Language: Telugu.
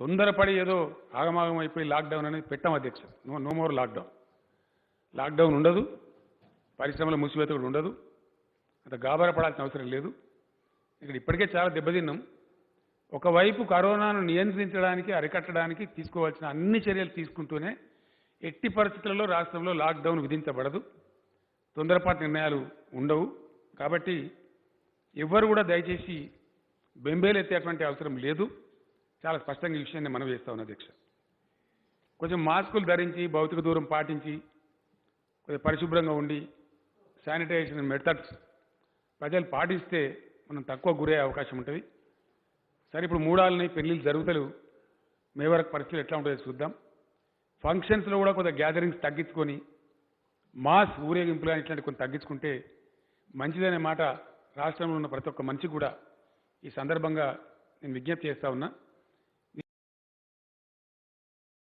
తొందరపడి ఏదో ఆగమాగం అయిపోయి లాక్డౌన్ అనేది పెట్టాం అధ్యక్ష. No no more lockdown. Lockdown ఉండదు పరిశ్రమల మూసివేత కూడా ఉండదు అంత గాబరా పడాల్సిన అవసరం లేదు. ఇక్కడ ఇప్పటికే చాలా దెబ్బతిన్నాం. ఒకవైపు కరోనాను నియంత్రించడానికి అరికట్టడానికి తీసుకోవాల్సిన అన్ని చర్యలు తీసుకుంటూనే ఎట్టి పరిస్థితులలో రాష్ట్రంలో లాక్డౌన్ విధించబడదు. తొందరపాటు నిర్ణయాలు ఉండవు. కాబట్టి ఎవ్వరు కూడా దయచేసి బెంబేలెత్తేటువంటి అవసరం లేదు. చాలా స్పష్టంగా ఈ విషయాన్ని మనం చేస్తా ఉన్న అధ్యక్ష కొంచెం మాస్కులు ధరించి భౌతిక దూరం పాటించి కొంచెం పరిశుభ్రంగా ఉండి శానిటైజేషన్ మెథడ్స్ ప్రజలు పాటిస్తే మనం తక్కువ గురయ్యే అవకాశం ఉంటుంది. సరే ఇప్పుడు మూడాలని పెళ్ళిళ్ళు జరుగుతలు మే వరకు పరిస్థితులు ఎట్లా ఉంటుందో చూద్దాం. ఫంక్షన్స్లో కూడా కొంత గ్యాదరింగ్స్ తగ్గించుకొని మాస్ ఊరేగింపులు అని ఇట్లాంటి కొన్ని తగ్గించుకుంటే మంచిదనే మాట రాష్ట్రంలో ఉన్న ప్రతి ఒక్క మనిషి కూడా ఈ సందర్భంగా నేను విజ్ఞప్తి చేస్తా ఉన్నా.